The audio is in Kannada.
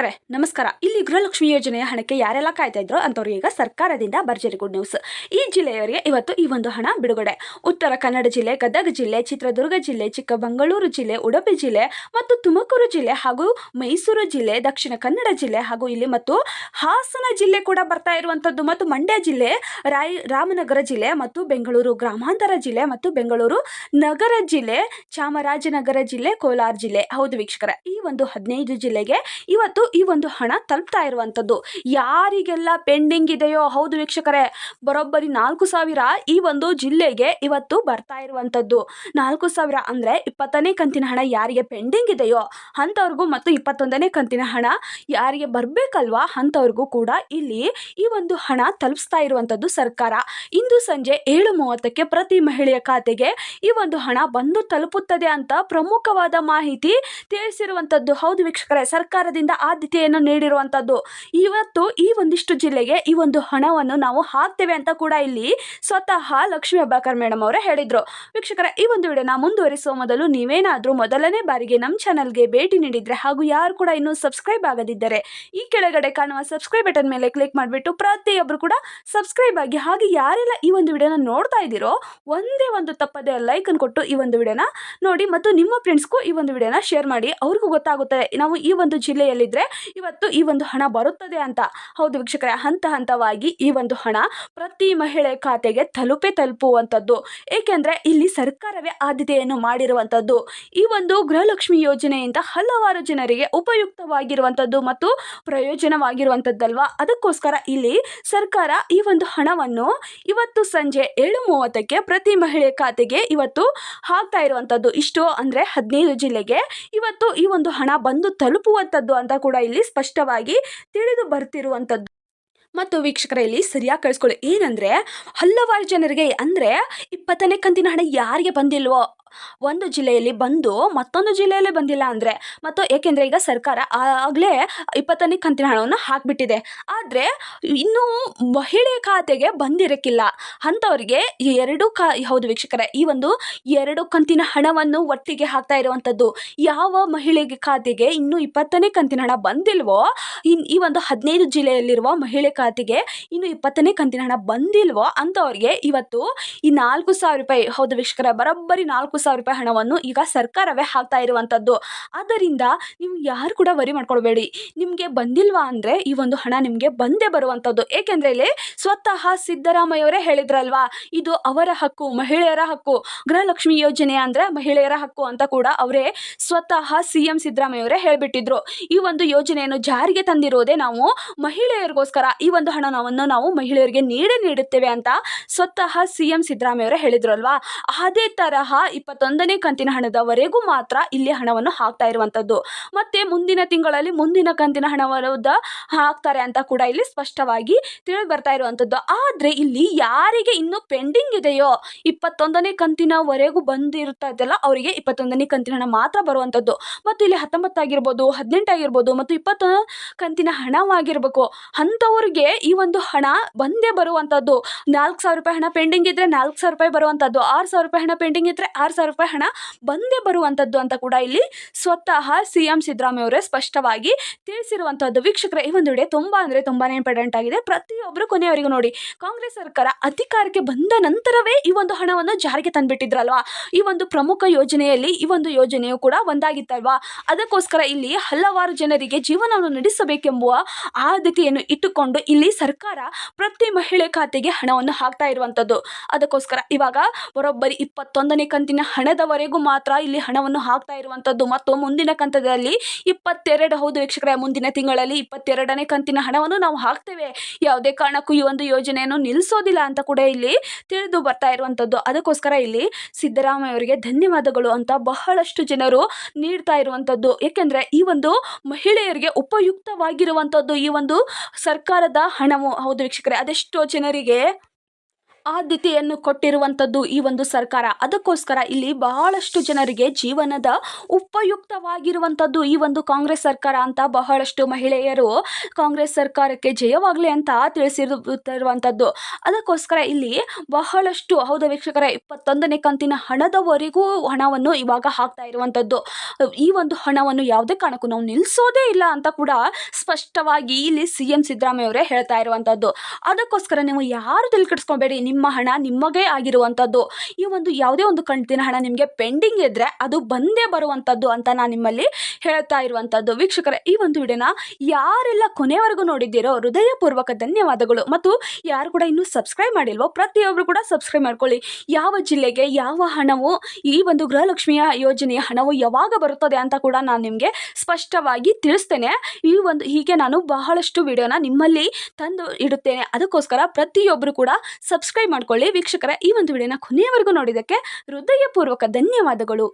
ವೀಕ್ಷಕರೇ, ನಮಸ್ಕಾರ. ಇಲ್ಲಿ ಗೃಹಲಕ್ಷ್ಮಿ ಯೋಜನೆಯ ಹಣಕ್ಕೆ ಯಾರೆಲ್ಲ ಕಾಯ್ತಾ ಇದ್ರು ಅಂತವ್ರು ಈಗ ಸರ್ಕಾರದಿಂದ ಭರ್ಜರಿ ಗುಡ್ ನ್ಯೂಸ್. ಈ ಜಿಲ್ಲೆಯವರಿಗೆ ಇವತ್ತು ಈ ಒಂದು ಹಣ ಬಿಡುಗಡೆ. ಉತ್ತರ ಕನ್ನಡ ಜಿಲ್ಲೆ, ಗದಗ ಜಿಲ್ಲೆ, ಚಿತ್ರದುರ್ಗ ಜಿಲ್ಲೆ, ಚಿಕ್ಕಮಗಳೂರು ಜಿಲ್ಲೆ, ಉಡುಪಿ ಜಿಲ್ಲೆ ಮತ್ತು ತುಮಕೂರು ಜಿಲ್ಲೆ ಹಾಗೂ ಮೈಸೂರು ಜಿಲ್ಲೆ, ದಕ್ಷಿಣ ಕನ್ನಡ ಜಿಲ್ಲೆ ಹಾಗೂ ಇಲ್ಲಿ ಮತ್ತು ಹಾಸನ ಜಿಲ್ಲೆ ಕೂಡ ಬರ್ತಾ ಇರುವಂಥದ್ದು ಮತ್ತು ಮಂಡ್ಯ ಜಿಲ್ಲೆ, ರಾಯ, ರಾಮನಗರ ಜಿಲ್ಲೆ ಮತ್ತು ಬೆಂಗಳೂರು ಗ್ರಾಮಾಂತರ ಜಿಲ್ಲೆ ಮತ್ತು ಬೆಂಗಳೂರು ನಗರ ಜಿಲ್ಲೆ, ಚಾಮರಾಜನಗರ ಜಿಲ್ಲೆ, ಕೋಲಾರ ಜಿಲ್ಲೆ. ಹೌದು ವೀಕ್ಷಕರ, ಈ ಒಂದು ಹದಿನೈದು ಜಿಲ್ಲೆಗೆ ಇವತ್ತು ಈ ಒಂದು ಹಣ ತಲುಪ್ತಾ ಇರುವಂಥದ್ದು. ಯಾರಿಗೆಲ್ಲ ಪೆಂಡಿಂಗ್ ಇದೆಯೋ, ಹೌದು ವೀಕ್ಷಕರೇ, ಬರೋಬ್ಬರಿ ನಾಲ್ಕು ಸಾವಿರ ಈ ಒಂದು ಜಿಲ್ಲೆಗೆ ಇವತ್ತು ಬರ್ತಾ ಇರುವಂಥದ್ದು. ನಾಲ್ಕು ಸಾವಿರ ಅಂದರೆ ಇಪ್ಪತ್ತನೇ ಕಂತಿನ ಹಣ ಯಾರಿಗೆ ಪೆಂಡಿಂಗ್ ಇದೆಯೋ, ಅಂಥವ್ರಿಗೂ ಮತ್ತು ಇಪ್ಪತ್ತೊಂದನೇ ಕಂತಿನ ಹಣ ಯಾರಿಗೆ ಬರಬೇಕಲ್ವಾ, ಅಂಥವ್ರಿಗೂ ಕೂಡ ಇಲ್ಲಿ ಈ ಒಂದು ಹಣ ತಲುಪಿಸ್ತಾ ಇರುವಂಥದ್ದು ಸರ್ಕಾರ. ಇಂದು ಸಂಜೆ ಏಳು ಮೂವತ್ತಕ್ಕೆ ಪ್ರತಿ ಮಹಿಳೆಯ ಖಾತೆಗೆ ಈ ಒಂದು ಹಣ ಬಂದು ತಲುಪುತ್ತದೆ ಅಂತ ಪ್ರಮುಖವಾದ ಮಾಹಿತಿ ತಿಳಿಸಿರುವಂಥದ್ದು. ಹೌದು ವೀಕ್ಷಕರೇ, ಸರ್ಕಾರದಿಂದ ಆದ್ಯತೆಯನ್ನು ನೀಡಿರುವಂಥದ್ದು ಇವತ್ತು ಈ ಒಂದಿಷ್ಟು ಜಿಲ್ಲೆಗೆ ಈ ಒಂದು ಹಣವನ್ನು ನಾವು ಹಾಕ್ತೇವೆ ಅಂತ ಕೂಡ ಇಲ್ಲಿ ಸ್ವತಃ ಲಕ್ಷ್ಮೀ ಅಬ್ಬಾಕರ್ ಮೇಡಮ್ ಅವರೇ ಹೇಳಿದರು. ವೀಕ್ಷಕರ, ಈ ಒಂದು ವಿಡಿಯೋನ ಮುಂದುವರಿಸುವ ಮೊದಲು ನೀವೇನಾದರೂ ಮೊದಲನೇ ಬಾರಿಗೆ ನಮ್ಮ ಚಾನಲ್ಗೆ ಭೇಟಿ ನೀಡಿದರೆ ಹಾಗೂ ಯಾರು ಕೂಡ ಇನ್ನೂ ಸಬ್ಸ್ಕ್ರೈಬ್ ಆಗದಿದ್ದರೆ ಈ ಕೆಳಗಡೆ ಕಾಣುವ ಸಬ್ಸ್ಕ್ರೈಬ್ ಬಟನ್ ಮೇಲೆ ಕ್ಲಿಕ್ ಮಾಡಿಬಿಟ್ಟು ಪ್ರತಿಯೊಬ್ಬರು ಕೂಡ ಸಬ್ಸ್ಕ್ರೈಬ್ ಆಗಿ ಹಾಗೆ ಯಾರೆಲ್ಲ ಈ ಒಂದು ವಿಡಿಯೋನ ನೋಡ್ತಾ ಇದ್ದೀರೋ ಒಂದೇ ಒಂದು ತಪ್ಪದೇ ಲೈಕನ್ನು ಕೊಟ್ಟು ಈ ಒಂದು ವಿಡಿಯೋನ ನೋಡಿ ಮತ್ತು ನಿಮ್ಮ ಫ್ರೆಂಡ್ಸ್ಗೂ ಈ ಒಂದು ವಿಡಿಯೋನ ಶೇರ್ ಮಾಡಿ. ಅವ್ರಿಗೂ ಗೊತ್ತಾಗುತ್ತೆ ನಾವು ಈ ಒಂದು ಜಿಲ್ಲೆಯಲ್ಲಿದ್ದರೆ ಇವತ್ತು ಈ ಒಂದು ಹಣ ಬರುತ್ತದೆ ಅಂತ. ಹೌದು ವೀಕ್ಷಕರೇ, ಹಂತ ಹಂತವಾಗಿ ಈ ಒಂದು ಹಣ ಪ್ರತಿ ಮಹಿಳೆ ಖಾತೆಗೆ ತಲುಪೆ ತಲುಪುವಂಥದ್ದು. ಏಕೆಂದರೆ ಇಲ್ಲಿ ಸರ್ಕಾರವೇ ಆದ್ಯತೆಯನ್ನು ಮಾಡಿರುವಂಥದ್ದು. ಈ ಒಂದು ಗೃಹಲಕ್ಷ್ಮಿ ಯೋಜನೆಯಿಂದ ಹಲವಾರು ಜನರಿಗೆ ಉಪಯುಕ್ತವಾಗಿರುವಂಥದ್ದು ಮತ್ತು ಪ್ರಯೋಜನವಾಗಿರುವಂಥದ್ದಲ್ವಾ? ಅದಕ್ಕೋಸ್ಕರ ಇಲ್ಲಿ ಸರ್ಕಾರ ಈ ಒಂದು ಹಣವನ್ನು ಇವತ್ತು ಸಂಜೆ ಏಳು ಮೂವತ್ತಕ್ಕೆ ಪ್ರತಿ ಮಹಿಳೆ ಖಾತೆಗೆ ಇವತ್ತು ಹಾಕ್ತಾ ಇರುವಂಥದ್ದು. ಇಷ್ಟು ಅಂದರೆ ಹದಿನೈದು ಜಿಲ್ಲೆಗೆ ಇವತ್ತು ಈ ಒಂದು ಹಣ ಬಂದು ತಲುಪುವಂಥದ್ದು ಅಂತ ಇಲ್ಲಿ ಸ್ಪಷ್ಟವಾಗಿ ತಿಳಿದು ಬರ್ತಿರುವಂಥದ್ದು ಮತ್ತು ವೀಕ್ಷಕರ, ಇಲ್ಲಿ ಸರಿಯಾಗಿ ಕಳಿಸ್ಕೊಳ್ಳಿ. ಏನಂದರೆ, ಹಲವಾರು ಜನರಿಗೆ ಅಂದರೆ ಇಪ್ಪತ್ತನೇ ಕಂತಿನ ಹಣ ಯಾರಿಗೆ ಬಂದಿಲ್ವೋ ಒಂದು ಜಿಲ್ಲೆಯಲ್ಲಿ ಬಂದು ಮತ್ತೊಂದು ಜಿಲ್ಲೆಯಲ್ಲಿ ಬಂದಿಲ್ಲ ಅಂದರೆ ಮತ್ತು ಏಕೆಂದರೆ ಈಗ ಸರ್ಕಾರ ಆಗಲೇ ಇಪ್ಪತ್ತನೇ ಕಂತಿನ ಹಣವನ್ನು ಹಾಕಿಬಿಟ್ಟಿದೆ. ಆದರೆ ಇನ್ನೂ ಮಹಿಳೆ ಖಾತೆಗೆ ಬಂದಿರಕ್ಕಿಲ್ಲ ಅಂಥವ್ರಿಗೆ ಎರಡು ಕಾ, ಹೌದು ವೀಕ್ಷಕರೇ, ಈ ಒಂದು ಎರಡು ಕಂತಿನ ಹಣವನ್ನು ಒಟ್ಟಿಗೆ ಹಾಕ್ತಾ ಇರುವಂಥದ್ದು ಯಾವ ಮಹಿಳೆಗೆ ಖಾತೆಗೆ ಇನ್ನೂ ಇಪ್ಪತ್ತನೇ ಕಂತಿನ ಹಣ ಬಂದಿಲ್ವೋ, ಇನ್ ಈ ಒಂದು ಹದಿನೈದು ಜಿಲ್ಲೆಯಲ್ಲಿರುವ ಮಹಿಳೆ ಖಾತೆಗೆ ಇನ್ನು ಇಪ್ಪತ್ತನೇ ಕಂತಿನ ಹಣ ಬಂದಿಲ್ವೋ ಅಂಥವ್ರಿಗೆ ಇವತ್ತು ಈ ನಾಲ್ಕು ಸಾವಿರ ರೂಪಾಯಿ, ಹೌದು ವೀಕ್ಷಕರ, ಬರೋಬ್ಬರಿ ನಾಲ್ಕು ಸಾವಿರ ರೂಪಾಯಿ ಹಣವನ್ನು ಈಗ ಸರ್ಕಾರವೇ ಹಾಕ್ತಾ ಇರುವಂಥದ್ದು ಆದ್ದರಿಂದ ನೀವು ಯಾರು ಕೂಡ ವರಿ ಮಾಡ್ಕೊಳ್ಬೇಡಿ. ನಿಮಗೆ ಬಂದಿಲ್ವಾ ಅಂದರೆ ಈ ಒಂದು ಹಣ ನಿಮಗೆ ಬಂದೇ ಬರುವಂಥದ್ದು ಏಕೆಂದರೆ ಇಲ್ಲಿ ಸ್ವತಃ ಸಿದ್ದರಾಮಯ್ಯವರೇ ಹೇಳಿದ್ರಲ್ವಾ? ಇದು ಅವರ ಹಕ್ಕು, ಮಹಿಳೆಯರ ಹಕ್ಕು. ಗೃಹಲಕ್ಷ್ಮಿ ಯೋಜನೆ ಅಂದರೆ ಮಹಿಳೆಯರ ಹಕ್ಕು ಅಂತ ಕೂಡ ಅವರೇ ಸ್ವತಃ ಸಿ ಎಂ ಸಿದ್ದರಾಮಯ್ಯವರೇ ಹೇಳಿಬಿಟ್ಟಿದ್ರು. ಈ ಒಂದು ಯೋಜನೆಯನ್ನು ಜಾರಿಗೆ ತಂದಿರೋದೇ ನಾವು ಮಹಿಳೆಯರಿಗೋಸ್ಕರ. ಈ ಒಂದು ಹಣವನ್ನು ನಾವು ಮಹಿಳೆಯರಿಗೆ ನೀಡೇ ನೀಡುತ್ತೇವೆ ಅಂತ ಸ್ವತಃ ಸಿ ಎಂ ಸಿದ್ದರಾಮಯ್ಯವರೇ ಹೇಳಿದ್ರು ಅಲ್ವಾ ಅದೇ ತರಹ ಇಪ್ಪತ್ತೊಂದನೇ ಕಂತಿನ ಹಣದವರೆಗೂ ಮಾತ್ರ ಇಲ್ಲಿ ಹಣವನ್ನು ಹಾಕ್ತಾ ಇರುವಂಥದ್ದು ಮತ್ತು ಮುಂದಿನ ತಿಂಗಳಲ್ಲಿ ಮುಂದಿನ ಕಂತಿನ ಹಣವನ್ನು ಹಾಕ್ತಾರೆ ಅಂತ ಕೂಡ ಇಲ್ಲಿ ಸ್ಪಷ್ಟವಾಗಿ ತಿಳಿದು ಬರ್ತಾ ಇರುವಂಥದ್ದು ಆದರೆ ಇಲ್ಲಿ ಯಾರಿಗೆ ಇನ್ನೂ ಪೆಂಡಿಂಗ್ ಇದೆಯೋ ಇಪ್ಪತ್ತೊಂದನೇ ಕಂತಿನವರೆಗೂ ಬಂದಿರುತ್ತದಲ್ಲ ಅವರಿಗೆ ಇಪ್ಪತ್ತೊಂದನೇ ಕಂತಿನ ಹಣ ಮಾತ್ರ ಬರುವಂಥದ್ದು ಮತ್ತು ಇಲ್ಲಿ ಹತ್ತೊಂಬತ್ತಾಗಿರ್ಬೋದು, ಹದಿನೆಂಟಾಗಿರ್ಬೋದು ಮತ್ತು ಇಪ್ಪತ್ತೊಂದು ಕಂತಿನ ಹಣವಾಗಿರ್ಬೇಕು. ಅಂಥವ್ರಿಗೆ ಈ ಒಂದು ಹಣ ಬಂದೇ ಬರುವಂಥದ್ದು ನಾಲ್ಕು ಸಾವಿರ ರೂಪಾಯಿ ಹಣ ಪೆಂಡಿಂಗ್ ಇದ್ದರೆ ನಾಲ್ಕು ಸಾವಿರ ರೂಪಾಯಿ ಬರುವಂಥದ್ದು ಆರು ಸಾವಿರ ರೂಪಾಯಿ ಹಣ ಪೆಂಡಿಂಗ್ ಇದ್ದರೆ ಆರು ಸಾವಿರ ರೂಪಾಯಿ ಹಣ ಬಂದೇ ಬರುವಂಥದ್ದು ಅಂತ ಕೂಡ ಇಲ್ಲಿ ಸ್ವತಃ ಸಿ ಎಂ ಸಿದ್ದರಾಮಯ್ಯ ಅವರೇ ಸ್ಪಷ್ಟವಾಗಿ ತಿಳಿಸಿರುವಂಥದ್ದು ವೀಕ್ಷಕರ, ಈ ಒಂದು ವಿಡಿಯೋ ತುಂಬ ಅಂದರೆ ತುಂಬಾ ಇಂಪಾರ್ಟೆಂಟ್ ಆಗಿದೆ. ಪ್ರತಿಯೊಬ್ಬರು ಕೊನೆಯವರಿಗೂ ನೋಡಿ, ಕಾಂಗ್ರೆಸ್ ಸರ್ಕಾರ ಅಧಿಕಾರಕ್ಕೆ ಬಂದ ನಂತರವೇ ಈ ಒಂದು ಹಣವನ್ನು ಜಾರಿಗೆ ತಂದುಬಿಟ್ಟಿದ್ರಲ್ವಾ? ಈ ಒಂದು ಪ್ರಮುಖ ಯೋಜನೆಯಲ್ಲಿ ಈ ಒಂದು ಯೋಜನೆಯು ಕೂಡ ಒಂದಾಗಿತ್ತಲ್ವಾ? ಅದಕ್ಕೋಸ್ಕರ ಇಲ್ಲಿ ಹಲವಾರು ಜನರಿಗೆ ಜೀವನವನ್ನು ನಡೆಸಬೇಕೆಂಬುವ ಆದ್ಯತೆಯನ್ನು ಇಟ್ಟುಕೊಂಡು ಇಲ್ಲಿ ಸರ್ಕಾರ ಪ್ರತಿ ಮಹಿಳೆ ಖಾತೆಗೆ ಹಣವನ್ನು ಹಾಕ್ತಾ ಇರುವಂಥದ್ದು ಅದಕ್ಕೋಸ್ಕರ ಇವಾಗ ಬರೋಬ್ಬರಿ ಇಪ್ಪತ್ತೊಂದನೇ ಕಂತಿನ ಹಣದವರೆಗೂ ಮಾತ್ರ ಇಲ್ಲಿ ಹಣವನ್ನು ಹಾಕ್ತಾ ಇರುವಂಥದ್ದು ಮತ್ತು ಮುಂದಿನ ಕಂತದಲ್ಲಿ ಇಪ್ಪತ್ತೆರಡು, ಹೌದು ವೀಕ್ಷಕರೇ, ಮುಂದಿನ ತಿಂಗಳಲ್ಲಿ ಇಪ್ಪತ್ತೆರಡನೇ ಕಂತಿನ ಹಣವನ್ನು ನಾವು ಹಾಕ್ತೇವೆ. ಯಾವುದೇ ಕಾರಣಕ್ಕೂ ಈ ಒಂದು ಯೋಜನೆಯನ್ನು ನಿಲ್ಲಿಸೋದಿಲ್ಲ ಅಂತ ಕೂಡ ಇಲ್ಲಿ ತಿಳಿದು ಬರ್ತಾ ಇರುವಂಥದ್ದು ಅದಕ್ಕೋಸ್ಕರ ಇಲ್ಲಿ ಸಿದ್ದರಾಮಯ್ಯ ಅವರಿಗೆ ಧನ್ಯವಾದಗಳು ಅಂತ ಬಹಳಷ್ಟು ಜನರು ನೀಡ್ತಾ ಇರುವಂಥದ್ದು ಏಕೆಂದರೆ ಈ ಒಂದು ಮಹಿಳೆಯರಿಗೆ ಉಪಯುಕ್ತವಾಗಿರುವಂಥದ್ದು ಈ ಒಂದು ಸರ್ಕಾರದ ಹಣವು. ಹೌದು ವೀಕ್ಷಕರೇ, ಅದೆಷ್ಟೋ ಜನರಿಗೆ ಆದ್ಯತೆಯನ್ನು ಕೊಟ್ಟಿರುವಂಥದ್ದು ಈ ಒಂದು ಸರ್ಕಾರ. ಅದಕ್ಕೋಸ್ಕರ ಇಲ್ಲಿ ಬಹಳಷ್ಟು ಜನರಿಗೆ ಜೀವನದ ಉಪಯುಕ್ತವಾಗಿರುವಂಥದ್ದು ಈ ಒಂದು ಕಾಂಗ್ರೆಸ್ ಸರ್ಕಾರ ಅಂತ ಬಹಳಷ್ಟು ಮಹಿಳೆಯರು ಕಾಂಗ್ರೆಸ್ ಸರ್ಕಾರಕ್ಕೆ ಜಯವಾಗಲಿ ಅಂತ ತಿಳಿಸಿರುತ್ತಿರುವಂಥದ್ದು. ಅದಕ್ಕೋಸ್ಕರ ಇಲ್ಲಿ ಬಹಳಷ್ಟು, ಹೌದ ವೀಕ್ಷಕರ, ಇಪ್ಪತ್ತೊಂದನೇ ಕಂತಿನ ಹಣದವರೆಗೂ ಹಣವನ್ನು ಇವಾಗ ಹಾಕ್ತಾ ಇರುವಂಥದ್ದು. ಈ ಒಂದು ಹಣವನ್ನು ಯಾವುದೇ ಕಾರಣಕ್ಕೂ ನಾವು ನಿಲ್ಲಿಸೋದೇ ಇಲ್ಲ ಅಂತ ಕೂಡ ಸ್ಪಷ್ಟವಾಗಿ ಇಲ್ಲಿ ಸಿ ಎಂ ಸಿದ್ದರಾಮಯ್ಯ ಅವರೇ ಹೇಳ್ತಾ ಇರುವಂಥದ್ದು. ಅದಕ್ಕೋಸ್ಕರ ನೀವು ಯಾರು ತಲೆ ನಿಮ್ಮ ಹಣ ನಿಮಗೇ ಆಗಿರುವಂಥದ್ದು ಈ ಒಂದು ಯಾವುದೇ ಒಂದು ಕಂತಿನ ಹಣ ನಿಮಗೆ ಪೆಂಡಿಂಗ್ ಇದ್ದರೆ ಅದು ಬಂದೇ ಬರುವಂಥದ್ದು ಅಂತ ನಾನು ನಿಮ್ಮಲ್ಲಿ ಹೇಳ್ತಾ ಇರುವಂಥದ್ದು ವೀಕ್ಷಕರೇ, ಈ ಒಂದು ವಿಡಿಯೋನ ಯಾರೆಲ್ಲ ಕೊನೆವರೆಗೂ ನೋಡಿದ್ದೀರೋ ಹೃದಯಪೂರ್ವಕ ಧನ್ಯವಾದಗಳು. ಮತ್ತು ಯಾರು ಕೂಡ ಇನ್ನೂ ಸಬ್ಸ್ಕ್ರೈಬ್ ಮಾಡಿಲ್ವೋ ಪ್ರತಿಯೊಬ್ಬರು ಕೂಡ ಸಬ್ಸ್ಕ್ರೈಬ್ ಮಾಡ್ಕೊಳ್ಳಿ. ಯಾವ ಜಿಲ್ಲೆಗೆ ಯಾವ ಹಣವು, ಈ ಒಂದು ಗೃಹಲಕ್ಷ್ಮಿಯ ಯೋಜನೆಯ ಹಣವು ಯಾವಾಗ ಬರುತ್ತದೆ ಅಂತ ಕೂಡ ನಾನು ನಿಮಗೆ ಸ್ಪಷ್ಟವಾಗಿ ತಿಳಿಸ್ತೇನೆ. ಈ ಒಂದು, ಹೀಗೆ ನಾನು ಬಹಳಷ್ಟು ವಿಡಿಯೋನ ನಿಮ್ಮಲ್ಲಿ ತಂದು ಇಡುತ್ತೇನೆ. ಅದಕ್ಕೋಸ್ಕರ ಪ್ರತಿಯೊಬ್ಬರು ಕೂಡ ಸಬ್ಸ್ಕ್ರೈಬ್ ಮಾಡ್ಕೊಳ್ಳಿ. ವೀಕ್ಷಕರ ಈ ಒಂದು ವಿಡಿಯೋನ ಕೊನೆಯವರೆಗೂ ನೋಡಿದ್ದಕ್ಕೆ ಹೃದಯಪೂರ್ವಕ ಧನ್ಯವಾದಗಳು.